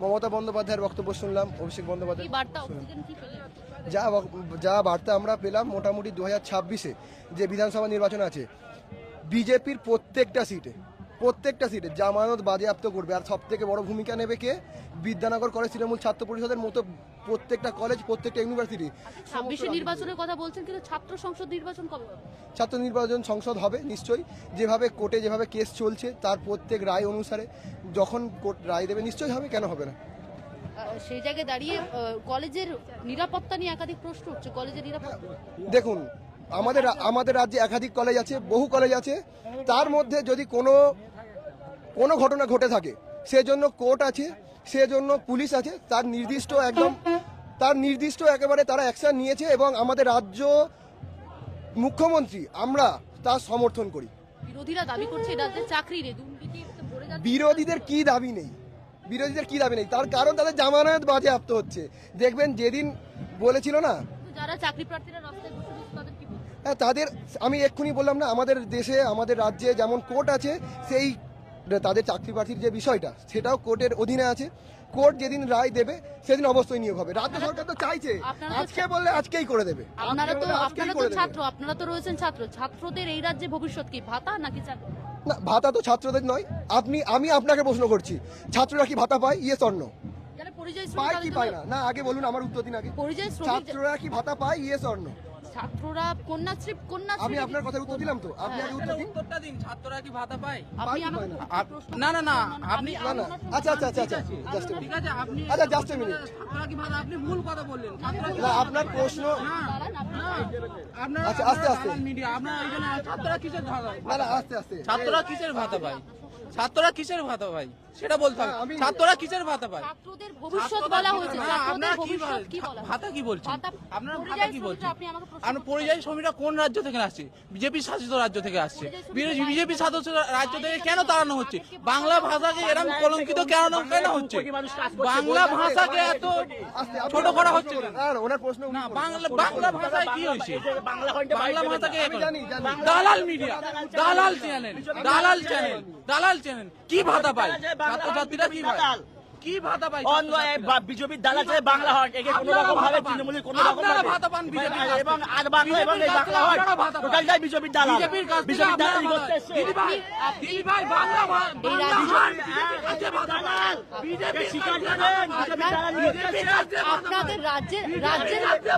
মমতা বন্দ্যোপাধ্যায়ের বক্তব্য শুনলাম অভিষেক বন্দ্যোপাধ্যায় যা যা বার্তা আমরা পেলাম মোটামুটি দু হাজার ছাব্বিশে যে বিধানসভা নির্বাচন আছে বিজেপির প্রত্যেকটা সিটে। প্রত্যেকটা সিটে জামানত বাজেয়াপ্ত করবে। আর সব থেকে বড় ভূমিকা নেবে কে? বিদ্যানগর কলেজ তৃণমূল ছাত্র পরিষদের মতো প্রত্যেকটা কলেজ প্রত্যেকটা ইউনিভার্সিটি ছাব্বিশে নির্বাচনের কথা বলছেন কিন্তু ছাত্র সংসদ নির্বাচন কবে ছাত্র নির্বাচন সংসদ হবে নিশ্চয়ই। যেভাবে কোর্টে যেভাবে কেস চলছে তার প্রত্যেক রায় অনুসারে যখন কোর্ট রায় দেবে নিশ্চয়ই হবে কেন হবে না? সেই জায়গায় দাঁড়িয়ে কলেজের নিরাপত্তা নিয়ে একাধিক প্রশ্ন উঠছে কলেজের নিরাপত্তা দেখুন আমাদের আমাদের রাজ্যে একাধিক কলেজ আছে বহু কলেজ আছে। তার মধ্যে যদি কোনো কোনো ঘটনা ঘটে থাকে। সেজন্য কোর্ট আছে সেজন্য পুলিশ আছে তার নির্দিষ্ট একদম তার নির্দিষ্ট একেবারে তারা অ্যাকশন নিয়েছে এবং আমাদের রাজ্য মুখ্যমন্ত্রী আমরা তার সমর্থন করি। বিরোধীরা দাবি করছে রাজ্যে চাকরি নেই দুর্নীতি ভরে যাচ্ছে। বিরোধীদের কি দাবি নেই? বিরোধীদের কি দাবি নেই? তার কারণ তাদের জামানত বাজেয়াপ্ত হচ্ছে। দেখবেন যেদিন বলেছিল না যারা চাকরি প্রার্থীরা রাস্তায়? হ্যাঁ তাদের আমি এক্ষুনি বললাম না আমাদের দেশে আমাদের রাজ্যে যেমন কোর্ট আছে সেই তাদের চাকরি প্রার্থীর যে বিষয়টা সেটাও কোর্টের অধীনে আছে। কোর্ট যেদিন রায় দেবে সেদিন অবশ্যই নিয়োগ হবে। রাজ্য সরকার তো চাইছে আজকে বললে আজকেই করে দেবে। আপনারা তো আপনারা ছাত্র আপনারা তো রয়েছেন ছাত্র। ছাত্রদের এই রাজ্যে ভবিষ্যৎ কি ভাতা নাকি চাকরি? না ভাতা তো ছাত্রদের নয়। আপনি আমি আপনাকে প্রশ্ন করছি ছাত্ররা কি ভাতা পায়? ইয়ে স্বর্ণ পায় কি পায় না? না আগে বলুন আমার উত্তর দিন আগে। ছাত্ররা কি ভাতা পায়? ইয়ে স্বর্ণ ছাত্ররা কন্যাশ্রী কন্যাশ্রী আমি আপনার কথার উত্তর দিলাম তো। আপনি আগে উত্তর দিন। উত্তরটা দিন ছাত্ররা কি ভাতা পায়? আপনি আমাকে না? প্রশ্ন না, না, না, আপনি- না না আচ্ছা আচ্ছা আচ্ছা আচ্ছা জাস্ট ঠিক আছে আপনি আচ্ছা, just a minute. ছাত্ররা কি ভাতা আপনি ভুল কথা বললেন। ছাত্ররা না আপনার প্রশ্ন আপনার আচ্ছা, আস্তে, আস্তে। মিডিয়া আপনার জন্য ছাত্ররা কিসের ভাতা পায়? না না আস্তে আস্তে। ছাত্ররা কিসের ভাতা পায়? ছাত্ররা কিসের ভাতা পায়? সেটা বলতে হবে। ছাত্ররা কিসের ভাতা পায়? ছাত্রদের ভবিষ্যৎ বলা হয়েছে। ছাত্রদের ভবিষ্যৎ কি বলা ভাতা কি বলছেন? আপনারা ভাতা পরিযায়ী কি শ্রমিকরা বলছেন? আপনি আমাকে প্রশ্ন আপনার পরিযায়ী শ্রমিকরা কোন রাজ্য থেকে আসছে? বিজেপি শাসিত রাজ্য থেকে আসছে। বিজেপি শাসিত রাজ্য থেকে কেন তাড়ানো হচ্ছে? বাংলা ভাষাকে এরকম কলঙ্কিত কেন কেন হচ্ছে? বাংলা ভাষাকে এত ছোট করা হচ্ছে ওনার প্রশ্ন না বাংলা বাংলা ভাষায় কি হয়েছে? বাংলা ভাষাকে আমি জানি, জানি। দালাল মিডিয়া দালাল চ্যানেল দালাল চ্যানেল দালাল চ্যানেল। কি ভাতা পায় ছাত্রছাত্রীরা কি পায় কি ভাতা পায়? অন্য বিজেপির দালা চাই বাংলা হয় একে কোনো রকম ভাবে তৃণমূলের কোনো রকম ভাবে ভাতা পান বিজেপির এবং আর বাংলা এবং এই বাংলা হয় আপনারা ভাতা বিজেপির দালাল। বিজেপির কাছ বিজেপির দালাল করতে দিদি ভাই, দিদি ভাই, বাংলা বাংলা রাজ্যে- কাছে দালাল। বিজেপির স্বীকার করেন? ভাতা দালাল বিজেপির কাছে ভাতা পান। আপনাদের রাজ্যের রাজ্যের রাজ্যে